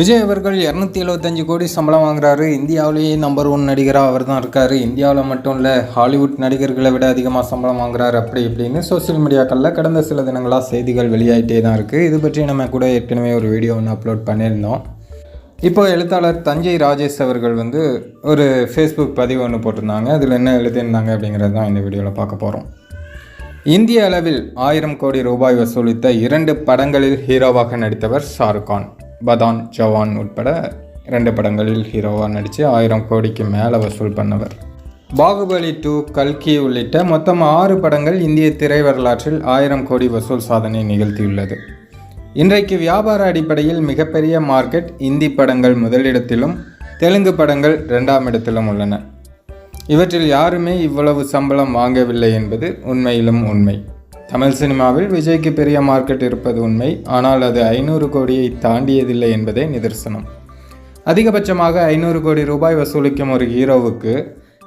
விஜய் அவர்கள் இரநூத்தி எழுபத்தஞ்சு கோடி சம்பளம் வாங்குறாரு. இந்தியாவிலேயே நம்பர் ஒன் நடிகராக அவர் தான் இருக்காரு. இந்தியாவில் மட்டும் இல்லை ஹாலிவுட் நடிகர்களை விட அதிகமாக சம்பளம் வாங்குறாரு அப்படி இப்படின்னு சோஷியல் மீடியாக்களில் கடந்த சில தினங்களாக செய்திகள் வெளியாயிட்டே தான் இருக்குது இது பற்றி நம்ம கூட ஏற்கனவே ஒரு வீடியோ ஒன்று அப்லோட் பண்ணியிருந்தோம். இப்போ எழுத்தாளர் தஞ்சை ராஜேஷ் அவர்கள் வந்து ஒரு ஃபேஸ்புக் பதிவு ஒன்று போட்டிருந்தாங்க. அதில் என்ன எழுதியிருந்தாங்க அப்படிங்கிறது தான் இந்த வீடியோவில் பார்க்க போகிறோம் இந்திய அளவில் ஆயிரம் கோடி ரூபாய் வசூலித்த இரண்டு படங்களில் ஹீரோவாக நடித்தவர் ஷாருக்கான் பதான் ஜவான் உட்பட இரண்டு படங்களில் ஹீரோவாக நடித்து ஆயிரம் கோடிக்கு மேலே வசூல் பண்ணவர். பாகுபலி டூ கல்கி உள்ளிட்ட மொத்தம் ஆறு படங்கள் இந்திய திரை வரலாற்றில் ஆயிரம் கோடி வசூல் சாதனை நிகழ்த்தியுள்ளது. இன்றைக்கு வியாபார அடிப்படையில் மிகப்பெரிய மார்க்கெட் இந்தி படங்கள் முதலிடத்திலும் தெலுங்கு படங்கள் இரண்டாம் இடத்திலும் உள்ளன. இவற்றில் யாருமே இவ்வளவு சம்பளம் வாங்கவில்லை என்பது உண்மையிலும் உண்மை. தமிழ் சினிமாவில் விஜய்க்கு பெரிய மார்க்கெட் இருப்பது உண்மை. ஆனால் அது ஐநூறு கோடியை தாண்டியதில்லை என்பதே நிதர்சனம். அதிகபட்சமாக ஐநூறு கோடி ரூபாய் வசூலிக்கும் ஒரு ஹீரோவுக்கு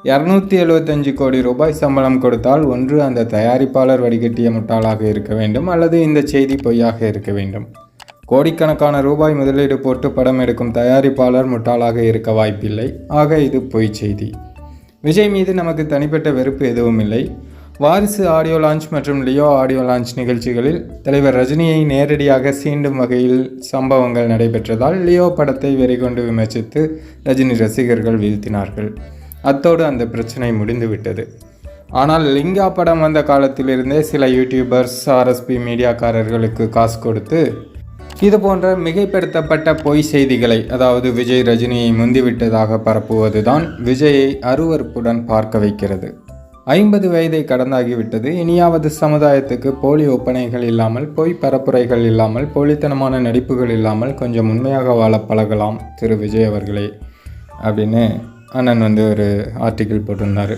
இரநூத்தி எழுபத்தஞ்சு கோடி ரூபாய் சம்பளம் கொடுத்தால் ஒன்று அந்த தயாரிப்பாளர் வடிகட்டிய முட்டாளாக இருக்க வேண்டும் அல்லது இந்த செய்தி பொய்யாக இருக்க வேண்டும். கோடிக்கணக்கான ரூபாய் முதலீடு போட்டு படம் எடுக்கும் தயாரிப்பாளர் முட்டாளாக இருக்க வாய்ப்பில்லை. ஆக இது பொய் செய்தி. விஜய் மீது நமக்கு தனிப்பட்ட வெறுப்பு எதுவும் இல்லை. வாரிசு ஆடியோ லான்ச் மற்றும் லியோ ஆடியோ லான்ச் நிகழ்ச்சிகளில் தலைவர் ரஜினியை நேரடியாக சீண்டும் வகையில் சம்பவங்கள் நடைபெற்றதால் லியோ படத்தை வெறிகொண்டு விமர்சித்து ரஜினி ரசிகர்கள் வீழ்த்தினார்கள். அத்தோடு அந்த பிரச்சனை முடிந்துவிட்டது. ஆனால் லிங்கா படம் வந்த காலத்திலிருந்தே சில யூடியூபர்ஸ் ஆர்எஸ்பி மீடியாக்காரர்களுக்கு காசு கொடுத்து இது போன்ற மிகைப்படுத்தப்பட்ட பொய் செய்திகளை அதாவது விஜய் ரஜினியை முந்திவிட்டதாக பரப்புவதுதான் விஜயை அருவருப்புடன் பார்க்க வைக்கிறது. ஐம்பது வயதை கடந்தாகிவிட்டது. இனியாவது சமுதாயத்துக்கு போலி ஒப்பனைகள் இல்லாமல் பொய் பரப்புரைகள் இல்லாமல் போலித்தனமான நடிப்புகள் இல்லாமல் கொஞ்சம் உண்மையாக வாழ பழகலாம் திரு. விஜய் அவர்களே அப்படின்னு அண்ணன் வந்து ஒரு ஆர்டிக்கிள் போட்டிருந்தார்.